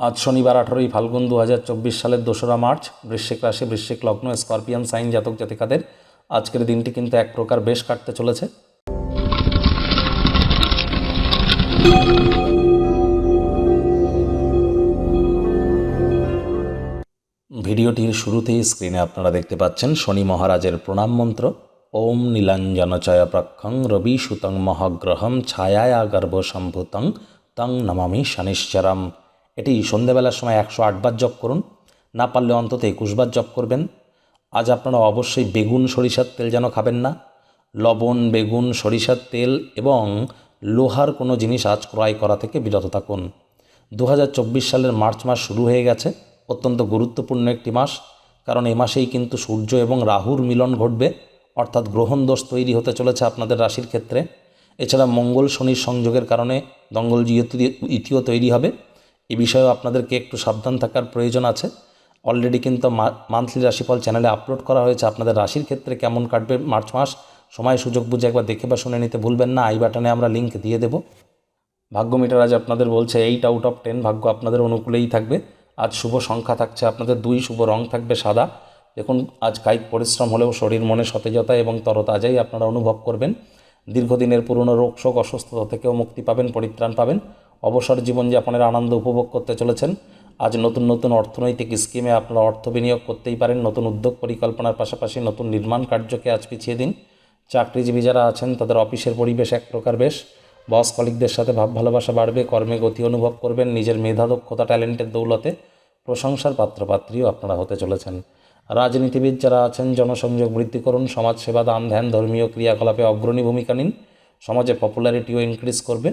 আজ শনিবার আঠারোই ফাল্গুন দু সালের দোসরা মার্চ, বৃশ্চিক রাশি, বৃশ্চিক লগ্ন, স্করপিয়ান, সাইন জাতক জাতিকাদের আজকের দিনটি কিন্তু এক প্রকার বেশ কাটতে চলেছে। ভিডিওটির শুরুতেই স্ক্রিনে আপনারা দেখতে পাচ্ছেন শনি মহারাজের প্রণাম মন্ত্র। ওম নীলাঞ্জনচয় প্রক্ষং রবি সুতং মহাগ্রহম ছায়ায়া গর্ভ সম্ভুতং তং নমামি শনিশ্চরম। এটি সন্ধেবেলার সময় একশো আটবার জপ করুন। না পারলে অন্তত একুশবার জপ করবেন। আজ আপনারা অবশ্যই বেগুন, সরিষার তেল যেন খাবেন না। লবণ, বেগুন, সরিষার তেল এবং লোহার কোনো জিনিস আজ ক্রয় করা থেকে বিরত থাকুন। দু হাজার চব্বিশ সালের মার্চ মাস শুরু হয়ে গেছে। অত্যন্ত গুরুত্বপূর্ণ একটি মাস। কারণ এ মাসেই কিন্তু সূর্য এবং রাহুর মিলন ঘটবে। অর্থাৎ গ্রহণ দোষ তৈরি হতে চলেছে আপনাদের রাশির ক্ষেত্রে। এছাড়া মঙ্গল শনির সংযোগের কারণে দঙ্গল ইতিও তৈরি হবে। এ বিষয়েও আপনাদেরকে একটু সাবধান থাকার প্রয়োজন আছে। অলরেডি কিন্তু মান্থলি রাশিফল চ্যানেলে আপলোড করা হয়েছে। আপনাদের রাশির ক্ষেত্রে কেমন কাটবে মার্চ মাস, সময় সুযোগ বুঝে একবার দেখে বা শুনে নিতে ভুলবেন না। আই বাটনে আমরা লিঙ্ক দিয়ে দেবো। ভাগ্য মিটার আজ আপনাদের বলছে এইট আউট অফ টেন ভাগ্য আপনাদের অনুকূলেই থাকবে। আজ শুভ সংখ্যা থাকছে আপনাদের দুই, শুভ রং থাকবে সাদা। দেখুন, আজ কায়িক পরিশ্রম হলেও শরীর মনে সতেজতা এবং তরতাজাই আপনারা অনুভব করবেন। দীর্ঘদিনের পুরনো রোগ, শোক, অসুস্থতা থেকেও মুক্তি পাবেন, পরিত্রাণ পাবেন। অবসর জীবনযাপনের আনন্দ উপভোগ করতে চলেছেন। আজ নতুন নতুন অর্থনৈতিক স্কিমে আপনারা অর্থ বিনিয়োগ করতেই পারেন। নতুন উদ্যোগ পরিকল্পনার পাশাপাশি নতুন নির্মাণ কার্যকে আজ পিছিয়ে দিন। চাকরিজীবী যারা আছেন, তাদের অফিসের পরিবেশ এক প্রকার বেশ। বস কলিকদের সাথে ভাব ভালোবাসা বাড়বে, কর্মে গতি অনুভব করবেন, নিজের মেধা, দক্ষতা, ট্যালেন্টের দৌলতে প্রশংসার পাত্রপাত্রীও আপনারা হতে চলেছেন। রাজনীতিবিদ যারা আছেন, জনসংযোগ বৃদ্ধি করুন, সমাজসেবা, দান, ধ্যান, ধর্মীয় ক্রিয়াকলাপে অগ্রণী ভূমিকা নিন। সমাজে পপুলারিটিও ইনক্রিজ করবে।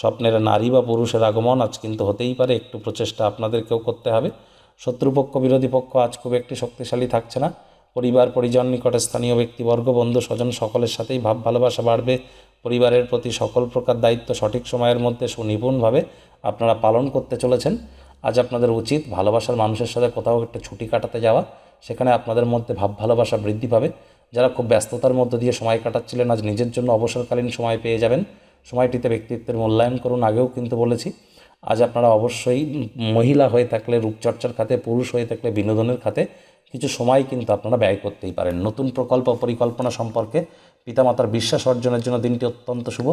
স্বপ্নের নারী বা পুরুষের আগমন আজ কিন্তু হতেই পারে, একটু প্রচেষ্টা আপনাদেরকেও করতে হবে। শত্রুপক্ষ, বিরোধী পক্ষ আজ খুব একটি শক্তিশালী থাকছে না। পরিবার, পরিজন নিকটে স্থানীয় ব্যক্তিবর্গ, বন্ধু, স্বজন সকলের সাথেই ভাব, ভালোবাসা বাড়বে। পরিবারের প্রতি সকল প্রকার দায়িত্ব সঠিক সময়ের মধ্যে সুনিপুণভাবে আপনারা পালন করতে চলেছেন। আজ আপনাদের উচিত ভালোবাসার মানুষের সাথে কোথাও একটা ছুটি কাটাতে যাওয়া, সেখানে আপনাদের মধ্যে ভাব, ভালোবাসা বৃদ্ধি পাবে। যারা খুব ব্যস্ততার মধ্য দিয়ে সময় কাটাচ্ছিলেন, আজ নিজের জন্য অবসরকালীন সময় পেয়ে যাবেন। সময়টিতে ব্যক্তিত্বের মূল্যায়ন করুন, আগেও কিন্তু বলেছি। আজ আপনারা অবশ্যই মহিলা হয়ে থাকলে, রূপচর্চার খাতে, পুরুষ হয়ে থাকলে, বিনোদনের খাতে কিছু সময় কিন্তু আপনারা ব্যয় করতেই পারেন। নতুন প্রকল্প পরিকল্পনা সম্পর্কে পিতামাতার বিশ্বাস অর্জনের জন্য দিনটি অত্যন্ত শুভ।